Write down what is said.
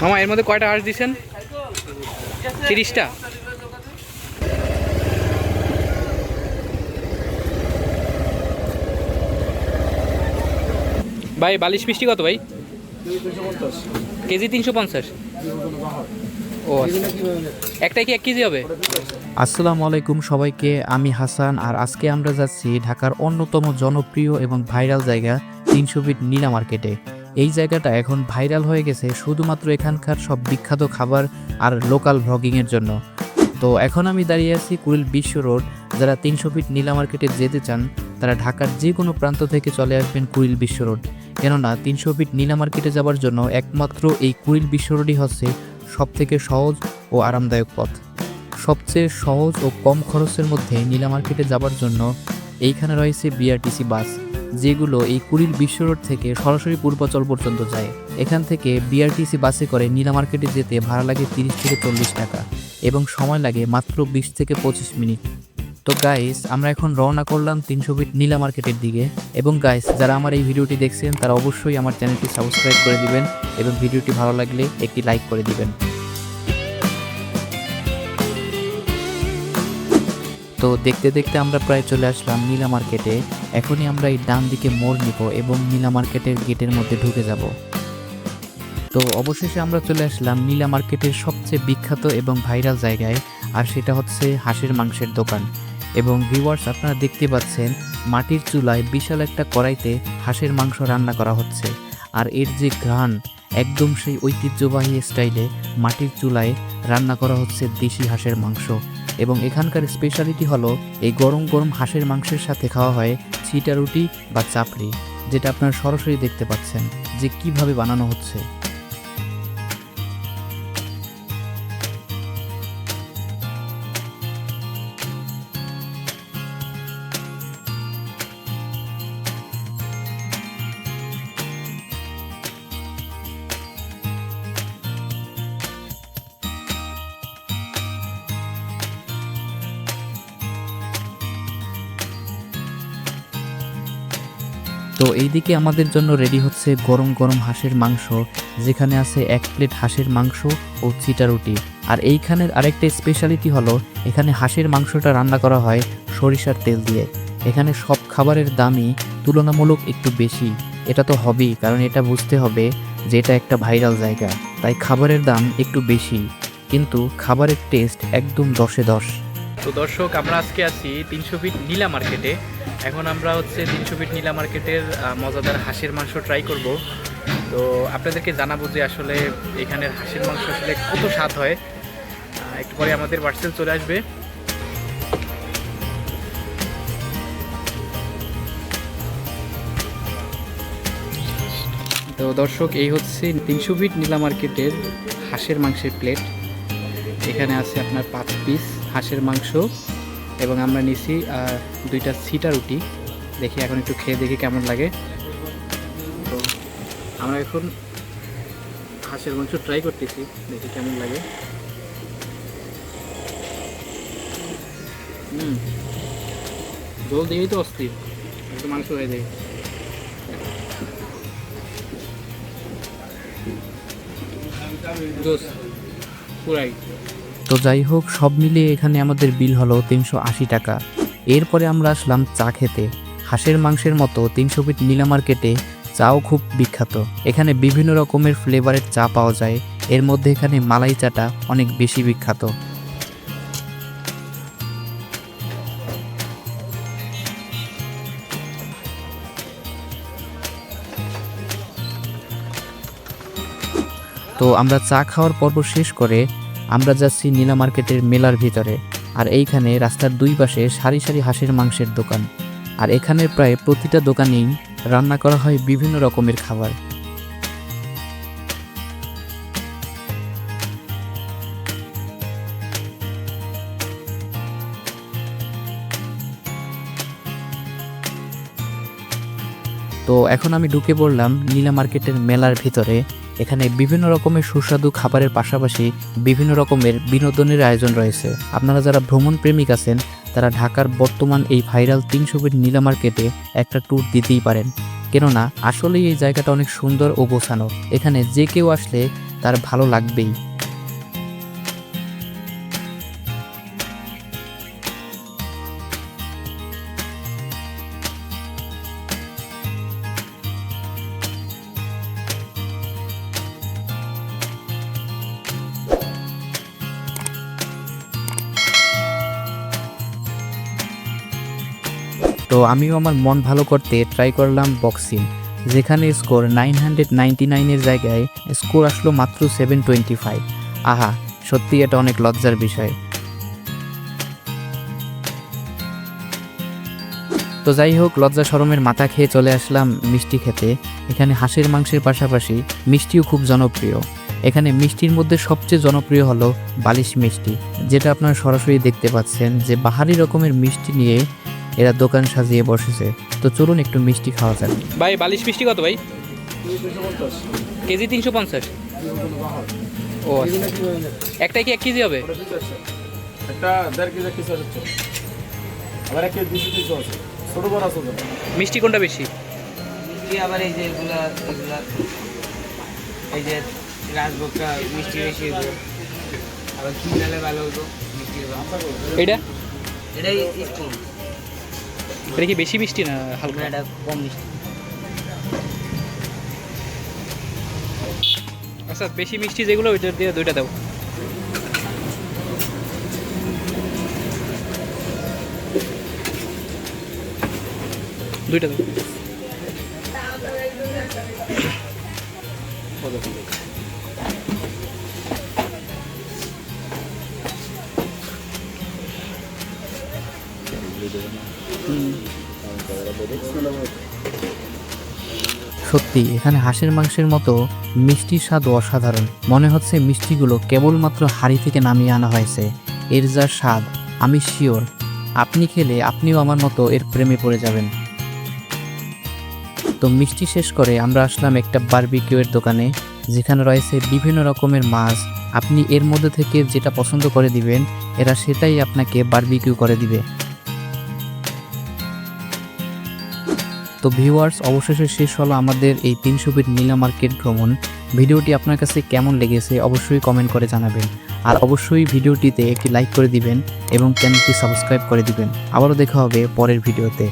মামা, এর মধ্যে কয়টা হাঁস দিচ্ছেন তিরিশটা? ভাই, বালিশ মিষ্টি কত ভাই? কেজি তিনশো পঞ্চাশ। ও আচ্ছা। একটাই কি এক কেজি হবে? আসসালামু আলাইকুম সবাইকে, আমি হাসান, আর আজকে আমরা যাচ্ছি ঢাকার অন্যতম জনপ্রিয় এবং ভাইরাল জায়গা তিনশো ফিট নীলা মার্কেটে। এই জায়গাটা এখন ভাইরাল হয়ে গেছে শুধুমাত্র এখানকার সব বিখ্যাত খাবার আর লোকাল ভ্লগিংয়ের জন্য। তো এখন আমি দাঁড়িয়ে আছি কুড়িল বিশ্ব রোড। যারা তিনশো ফিট নীলা মার্কেটে যেতে চান, তারা ঢাকার যে কোনো প্রান্ত থেকে চলে আসবেন কুড়িল বিশ্ব রোড। কেননা তিনশো ফিট নীলা মার্কেটে যাওয়ার জন্য একমাত্র এই কুড়িল বিশ্ব রোডই হচ্ছে সব থেকে সহজ ও আরামদায়ক পথ। সবচেয়ে সহজ ও কম খরচের মধ্যে নীলা মার্কেটে যাবার জন্য এইখানে রয়েছে বিআরটিসি বাস যেগুলো এই কুড়িল বিশ্ব রোড থেকে সরাসরি পূর্বাচল পর্যন্ত যায়। এখান থেকে বিআরটিসি বাসে করে নীলা মার্কেটে যেতে ভাড়া লাগে তিরিশ থেকে চল্লিশ টাকা এবং সময় লাগে মাত্র বিশ থেকে পঁচিশ মিনিট। তো গাইস আমরা এখন রওনা করলাম তিনশো ফিট নীলা মার্কেটের দিকে এবং গাইস যারা আমার এই ভিডিওটি দেখছেন, তারা অবশ্যই আমার চ্যানেলটি সাবস্ক্রাইব করে দিবেন এবং ভিডিওটি ভালো লাগলে একটি লাইক করে দিবেন। তো দেখতে দেখতে আমরা প্রায় চলে আসলাম নীলা মার্কেটে। এখনই আমরা এই ডান দিকে মোড় নিব এবং নীলা মার্কেটের গেটের মধ্যে ঢুকে যাব। তো অবশেষে আমরা চলে আসলাম নীলা মার্কেটের সবচেয়ে বিখ্যাত এবং ভাইরাল জায়গায়, আর সেটা হচ্ছে হাঁসের মাংসের দোকান। এবং ভিউয়ার্স আপনারা দেখতে পাচ্ছেন, মাটির চুলায় বিশাল একটা কড়াইতে হাঁসের মাংস রান্না করা হচ্ছে। আর এর যে ঘ্রাণ, একদম সেই ঐতিহ্যবাহী স্টাইলে মাটির চুলায় রান্না করা হচ্ছে দেশি হাঁসের মাংস। এবং এখানকার স্পেশালিটি হলো, এই গরম গরম হাঁসের মাংসের সাথে খাওয়া হয় ছিটা রুটি বা চাপড়ি যেটা আপনারা সরাসরি দেখতে পাচ্ছেন যে কীভাবে বানানো হচ্ছে। তো এইদিকে আমাদের জন্য রেডি হচ্ছে গরম গরম হাঁসের মাংস, যেখানে আছে এক প্লেট হাঁসের মাংস ও চিটা রুটি। আর এইখানের আরেকটা স্পেশালিটি হলো, এখানে হাঁসের মাংসটা রান্না করা হয় সরিষার তেল দিয়ে। এখানে সব খাবারের দামই তুলনামূলক একটু বেশি। এটা তো হবেই, কারণ এটা বুঝতে হবে যে এটা একটা ভাইরাল জায়গা, তাই খাবারের দাম একটু বেশি। কিন্তু খাবারের টেস্ট একদম দশে দশ। তো দর্শক, আমরা আজকে আছি তিনশো ফিট নীলা মার্কেটে। এখন আমরা হচ্ছে তিনশো ফিট নীলা মার্কেটের মজাদার হাঁসের মাংস ট্রাই করব। তো আপনাদেরকে জানাব যে আসলে এখানের হাঁসের মাংস আসলে কত স্বাদ হয়। একটু পরে আমাদের পার্সেল চলে আসবে। তো দর্শক, এই হচ্ছে তিনশো ফিট নীলা মার্কেটের হাঁসের মাংসের প্লেট এখানে আছে আপনার পাঁচ পিস হাঁসের মাংস এবং আমরা নিছি দুইটা সিটা রুটি। দেখি এখন একটু খেয়ে দেখি কেমন লাগে। তো আমরা এখন হাঁসের মাংস ট্রাই করতেছি, দেখি কেমন লাগে। হুম জল দিয়েই তো অস্থির, একটু মাংস হয়ে যায়। জোস, পুরাই। তো যাই হোক, সব মিলিয়ে এখানে আমাদের বিল হলো তিনশো আশি টাকা। এরপরে আমরা আসলাম চা খেতে। হাঁসের মাংসের মতো তিনশো ফিট নীলা মার্কেটে চাও খুব বিখ্যাত। এখানে বিভিন্ন রকমের ফ্লেভারের চা পাওয়া যায়। এর মধ্যে এখানে মালাই চাটা অনেক বেশি বিখ্যাত। তো আমরা চা খাওয়ার পর্ব শেষ করে আমরা যাচ্ছি নীলা মার্কেটের মেলার ভিতরে, আর এইখানে রাস্তার দুই পাশে সারি সারি হাঁসের মাংসের দোকান। আর এখানে প্রায় প্রতিটা দোকানেই রান্না করা হয় বিভিন্ন রকমের খাবার। তো এখন আমি ঢুকে পড়লাম নীলা মার্কেটের মেলার ভিতরে। এখানে বিভিন্ন রকমের সুস্বাদু খাবারের পাশাপাশি বিভিন্ন রকমের বিনোদনের আয়োজন রয়েছে। আপনারা যারা ভ্রমণ প্রেমিক আছেন, তারা ঢাকার বর্তমান এই ভাইরাল তিনশো ফিট নীলা মার্কেটে একটা ট্যুর দিতেই পারেন। কেননা, আসলেই এই জায়গাটা অনেক সুন্দর ও গোছানো। এখানে যে কেউ আসলে তার ভালো লাগবেই। তো আমিও আমার মন ভালো করতে ট্রাই করলাম বক্সিং যেখানে স্কোর নাইন হান্ড্রেড নাইনটি নাইনের জায়গায় স্কোর আসলো মাত্র সেভেন টোয়েন্টি ফাইভ আহা, সত্যি এটা অনেক লজ্জার বিষয়। তো যাই হোক, লজ্জা সরমের মাথা খেয়ে চলে আসলাম মিষ্টি খেতে। এখানে হাঁসের মাংসের পাশাপাশি মিষ্টিও খুব জনপ্রিয়। এখানে মিষ্টির মধ্যে সবচেয়ে জনপ্রিয় হলো বালিশ মিষ্টি, যেটা আপনারা সরাসরি দেখতে পাচ্ছেন যে বাহারি রকমের মিষ্টি নিয়ে এরা দোকান সাজিয়ে বসেছে। তো চলুন একটু মিষ্টি খাওয়া যাক। ভাই বালিশ মিষ্টি কত ভাই? কেজি তিনশো পঞ্চাশ। ও আচ্ছা। একটাই কি এক কেজি হবে? একটা দেড় কেজি কিছু হচ্ছে। আবার এক কেজি দুশো তিনশো আছে। ছোটো বড় আছে মিষ্টি কোনটা বেশি? আবার এই যে এগুলা এগুলা। এই যে রাজভোগটা মিষ্টি বেশি আবার কি ভালো হতো মিষ্টি এটা? এটাই কম এটা কি বেশি মিষ্টি না হালকা? এটা কম মিষ্টি আচ্ছা বেশি মিষ্টি যেগুলো ওইটা দিয়ে দুইটা দাও। দুইটা দাও। সত্যি, এখানে হাঁসের মাংসের মতো মিষ্টির স্বাদ অসাধারণ। মনে হচ্ছে মিষ্টিগুলো কেবলমাত্র হাড়ি থেকে নামিয়ে আনা হয়েছে। এর যা স্বাদ, আমি শিওর। আপনি খেলে আপনিও আমার মতো এর প্রেমে পড়ে যাবেন। তো মিষ্টি শেষ করে আমরা আসলাম একটা বারবিকিউয়ের দোকানে, যেখানে রয়েছে বিভিন্ন রকমের মাছ। আপনি এর মধ্যে থেকে যেটা পছন্দ করে দিবেন, এরা সেটাই আপনাকে বারবিকিউ করে দিবে। তো ভিউয়ার্স, অবশেষে শেষ হলো আমাদের এই তিনশো ফিট নীলা মার্কেট ভ্রমণ। ভিডিওটি আপনার কাছে কেমন লেগেছে অবশ্যই কমেন্ট করে জানাবেন। আর অবশ্যই ভিডিওটিতে একটি লাইক করে দিবেন এবং চ্যানেলটি সাবস্ক্রাইব করে দিবেন। আবারও দেখা হবে পরের ভিডিওতে।